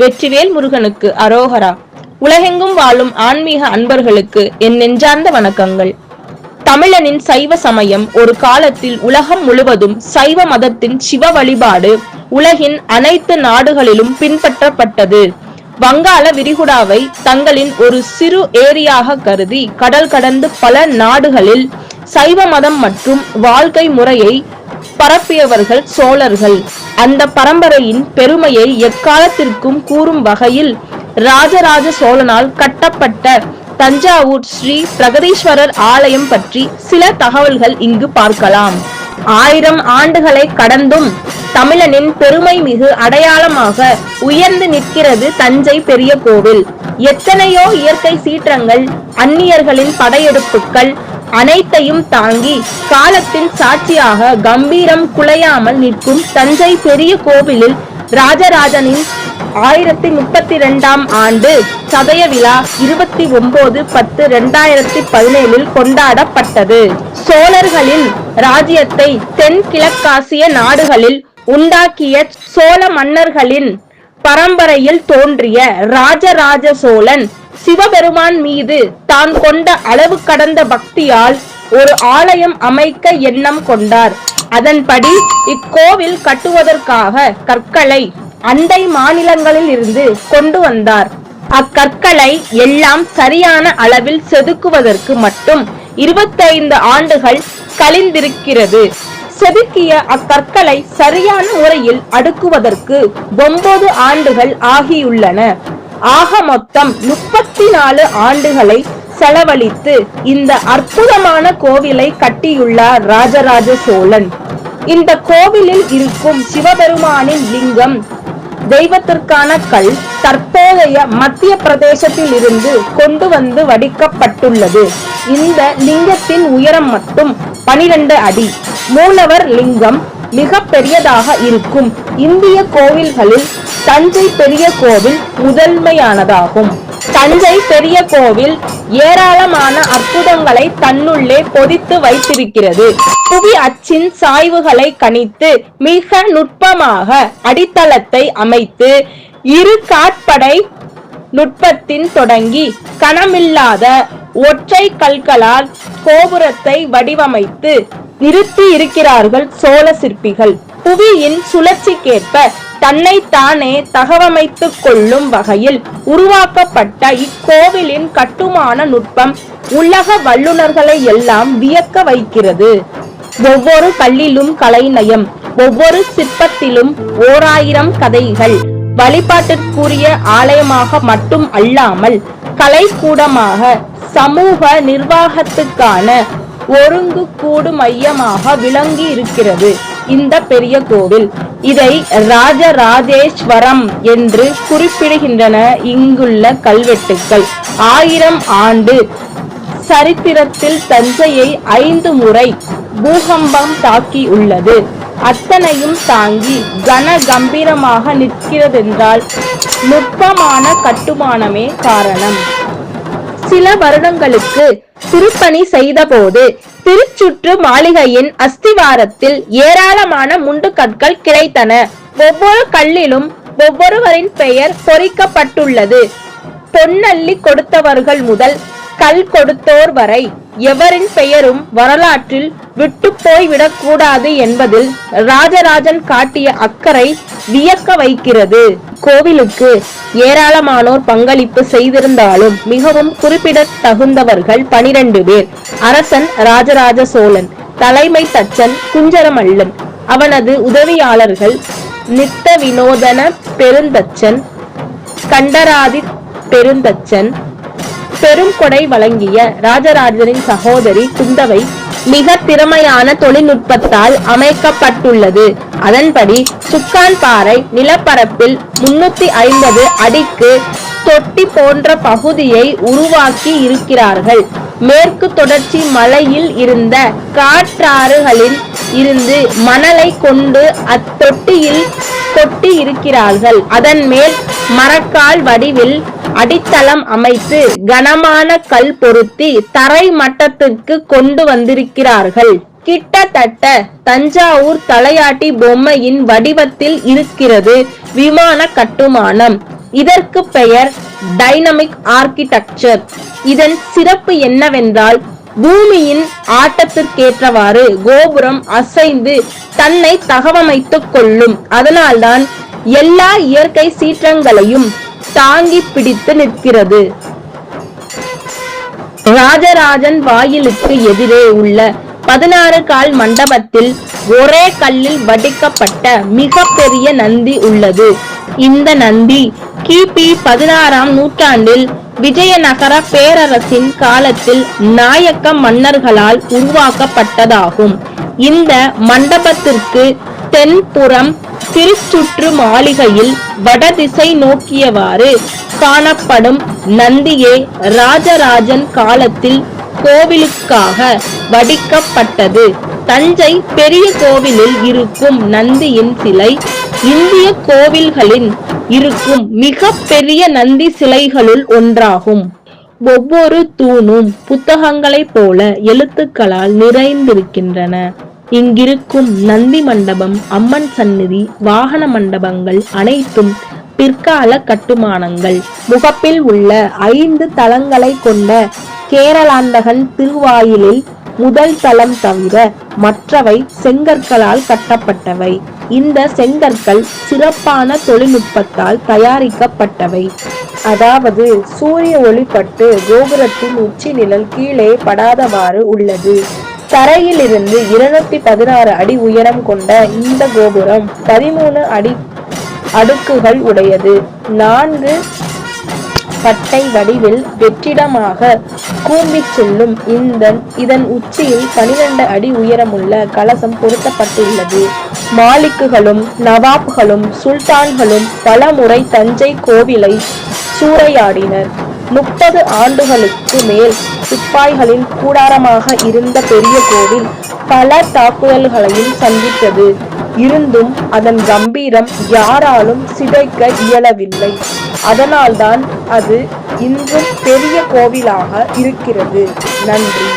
வெற்றிவேல் முருகனுக்கு அரோகரா. உலகெங்கும் வாழும் ஆன்மீக அன்பர்களுக்கு என் நெஞ்சார்ந்த வணக்கங்கள். தமிழனின் சைவ சமயம் ஒரு காலத்தில் உலகம் முழுவதும் சைவ மதத்தின் சிவ வழிபாடு உலகின் அனைத்து நாடுகளிலும் பின்பற்றப்பட்டது. வங்காள விரிகுடாவை தங்களின் ஒரு சிறு ஏரியாக கருதி கடல் கடந்து பல நாடுகளில் சைவ மதம் மற்றும் வாழ்க்கை முறையை பரப்பியவர்கள் சோழர்கள். அந்த பரம்பரையின் பெருமையை எக்காலத்திற்கும் கூறும் வகையில் ராஜராஜ சோழனால் கட்டப்பட்ட தஞ்சாவூர் ஸ்ரீ பிரகதீஸ்வரர் ஆலயம் பற்றி சில தகவல்கள் இங்கு பார்க்கலாம். ஆயிரம் ஆண்டுகளை கடந்தும் தமிழனின் பெருமை மிகு அடையாளமாக உயர்ந்து நிற்கிறது தஞ்சை பெரிய கோவில். எத்தனையோ இயற்கை சீற்றங்கள் அந்நியர்களின் படையெடுப்புகள் அனைத்தையும் தாங்கி காலத்தின் சாட்சியாக கம்பீரம் குலையாமல் நிற்கும் தஞ்சை பெரிய கோவிலில் ராஜராஜனின் ஆயிரத்தி முப்பத்தி ரெண்டாம் ஆண்டு சதய விழா இருபத்தி ஒன்பது பத்து ரெண்டாயிரத்தி பதினேழில் கொண்டாடப்பட்டது. சோழர்களின் ராஜ்யத்தை தென்கிழக்காசிய நாடுகளில் உண்டாக்கிய சோழ மன்னர்களின் பரம்பரையில் தோன்றிய ராஜராஜ சோழன் சிவபெருமான் மீது தான் கொண்ட அளவு கடந்த பக்தியால் ஒரு ஆலயம் அமைக்க எண்ணம் கொண்டார். அதன்படி இக்கோவில் கட்டுவதற்காக கற்களை அண்டை மாநிலங்களில் இருந்து கொண்டு வந்தார். அக்கற்களை எல்லாம் சரியான அளவில் செதுக்குவதற்கு மட்டும் இருபத்தைந்து ஆண்டுகள் கழிந்திருக்கிறது. செதுக்கிய அக்கற்களை சரியான முறையில் அடுக்குவதற்கு ஒன்பது ஆண்டுகள் ஆகியுள்ளன. ஆக மொத்தம் முப்பத்தி நாலு ஆண்டுகளை செலவழித்து இந்த அற்புதமான கோவிலை கட்டியுள்ளார் ராஜராஜ சோழன். இந்த கோவிலில் இருக்கும் சிவபெருமானின் லிங்கம் தெய்வத்திற்கான கல் தற்போதைய மத்திய பிரதேசத்தில் இருந்து கொண்டு வந்து வடிக்கப்பட்டுள்ளது. இந்த லிங்கத்தின் உயரம் மட்டும் பனிரெண்டு அடி. மூலவர் லிங்கம் மிக பெரியதாக இருக்கும். இந்திய கோவில்களில் தஞ்சை பெரிய கோவில் முதன்மையானதாகும். தஞ்சை பெரிய கோவில் ஏராளமான அற்புதங்களை தன்னுள்ளே பொதித்து வைத்திருக்கிறது. புவி அச்சின் சாய்வுகளை கணித்து மிக நுட்பமாக அடித்தளத்தை அமைத்து இரு காற்படை நுட்பத்தின் தொடங்கி கணமில்லாத ஒற்றை கல்களால் கோபுரத்தை வடிவமைத்து நிறுத்தி இருக்கிறார்கள் சோழ சிற்பிகள். புவியின் சுழற்சிக்கேற்ப தன்னைத்தானே தகவமைத்துக் கொள்ளும் வகையில் உருவாக்கப்பட்ட இக்கோவிலின் கட்டுமான நுட்பம் உலக வல்லுநர்களை எல்லாம் வியக்க வைக்கிறது. ஒவ்வொரு கல்லிலும் கலைநயம் ஒவ்வொரு சிற்பத்திலும் ஓராயிரம் கதைகள். வழிபாட்டிற்குரிய ஆலயமாக மட்டும் அல்லாமல் கலைக்கூடமாக சமூக நிர்வாகத்துக்கான ஒருங்கு கூடு மையமாக விளங்கி இருக்கிறது இந்த பெரிய கோவில். இதை ராஜராஜேஸ்வரம் என்று குறிப்பிடுகின்றன இங்குள்ள கல்வெட்டுக்கள். ஆயிரம் ஆண்டு சரித்திரத்தில் தஞ்சையை ஐந்து முறை பூகம்பம் தாக்கி உள்ளது. அத்தனையும் தாங்கி கன கம்பீரமாக நிற்கிறதென்றால் நுட்பமான கட்டுமானமே காரணம். சில வருடங்களுக்கு திருப்பணி செய்தபோது திருச்சுற்று மாளிகையின் அஸ்திவாரத்தில் ஏராளமான முண்டுகற்கள் கிடைத்தன. ஒவ்வொரு கல்லிலும் ஒவ்வொருவரின் பெயர் பொறிக்கப்பட்டுள்ளது. பொன்னள்ளி கொடுத்தவர்கள் முதல் கல் கொடுத்தோர் வரை எவரின் பெயரும் வரலாற்றில் விட்டு போய்விடக் கூடாது என்பதில் ராஜராஜன் காட்டிய அக்கறை வியக்க வைக்கிறது. கோவிலுக்கு ஏராளமானோர் பங்களிப்பு செய்திருந்தாலும் மிகவும் குறிப்பிடத்தகுந்தவர்கள் பனிரெண்டு பேர். அரசன் ராஜராஜ சோழன் தலைமை தச்சன் குஞ்சரமல்லன் அவனது உதவியாளர்கள் நித்த வினோதன பெருந்தச்சன் கண்டராதி பெருந்தச்சன் பெரும் கொடை வழங்கிய ராஜராஜனின் சகோதரி குந்தவை மிக திறமையான தொழில்நுட்பத்தால் அமைக்கப்பட்டுள்ளது. அதன்படி சுக்கான் பாறை நிலப்பரப்பில் முன்னூத்தி ஐம்பது அடிக்கு தொட்டி போன்ற பகுதியை உருவாக்கி இருக்கிறார்கள். மேற்கு தொடர்ச்சி மலையில் இருந்த காற்றாறுகளில் இருந்து மணலை கொண்டு அத்தொட்டியில் கொட்டி இருக்கிறார்கள். அதன் மேல் மரக்கால் வடிவில் அடித்தளம் அமைத்து கனமான கல் பொருத்தி தரை மட்டத்திற்கு கொண்டு வந்திருக்கிறார்கள். கிட்டத்தட்ட தஞ்சாவூர் தலையாட்டி பொம்மையின் வடிவத்தில் இருக்கிறது விமான கட்டுமானம். இதற்கு பெயர் டைனமிக் ஆர்கிடெக்சர் இதன் சிறப்பு என்னவென்றால் பூமியின் ஆட்டத்திற்கேற்றவாறு கோபுரம் அசைந்து தன்னை தகவமைத்துக் கொள்ளும். அதனால்தான் எல்லா இயற்கை சீற்றங்களையும் தாங்கி பிடித்து நிற்கிறது. ராஜராஜன் வாயிலுக்கு எதிரே உள்ள பதினாறு கால் மண்டபத்தில் ஒரே கல்லில் வடிக்கப்பட்ட மிக பெரிய நந்தி உள்ளது. இந்த நந்தி கிபி பதினாறாம் நூற்றாண்டில் விஜயநகர பேரரசின் காலத்தில் நாயக்க மன்னர்களால் உருவாக்கப்பட்டதாகும். இந்த மண்டபத்திற்கு தென்புறம் திருச்சுற்று மாளிகையில் வடதிசை நோக்கியவாறு காணப்படும் நந்தியே ராஜராஜன் காலத்தில் கோவிலுக்காக வடிக்கப்பட்டது. தஞ்சை பெரிய கோவிலில் இருக்கும் நந்தியின் சிலை இந்திய கோவில்களின் இருக்கும் மிக பெரிய நந்தி சிலைகளுள் ஒன்றாகும். ஒவ்வொரு தூணும் புத்தகங்களைப் போல எழுத்துக்களால் நிறைந்திருக்கின்றன. இங்கிருக்கும் நந்தி மண்டபம் அம்மன் சந்நிதி வாகன மண்டபங்கள் அனைத்தும் பிற்கால கட்டுமானங்கள். முகப்பில் உள்ள ஐந்து தளங்களை கொண்ட கேரளாந்தகன் திருவாயிலில் முதல் தளம் தவிர மற்றவை செங்கற்களால் கட்டப்பட்டவை. இந்த செங்கற்கள் சிறப்பான தொழில்நுட்பத்தால் தயாரிக்கப்பட்டவை. அதாவது சூரிய ஒளிப்பட்டு கோபுரத்தின் உச்சி நிழல் கீழே படாதவாறு உள்ளது. தரையிலிருந்து இருநூத்தி பதினாறு அடி உயரம் கொண்ட இந்த கோபுரம் பதிமூணு அடி அடுக்குகள் உடையது. நான்கு பட்டை வடிவில் வெற்றிடமாக கூம்பிச் செல்லும் இந்த இதன் உச்சியில் பனிரெண்டு அடி உயரமுள்ள கலசம் பொருத்தப்பட்டுள்ளது. மாலிக்குகளும் நவாப்களும் சுல்தான்களும் பல முறை தஞ்சை கோவிலை சூறையாடினர். முப்பது ஆண்டுகளுக்கு மேல் சிப்பாய்களின் கூடாரமாக இருந்த பெரிய கோவில் பல தாக்குதல்களையும் சந்தித்தது. இருந்தும் அதன் கம்பீரம் யாராலும் சிதைக்க இயலவில்லை. அதனால்தான் அது இன்றும் பெரிய கோவிலாக இருக்கிறது. நன்றி.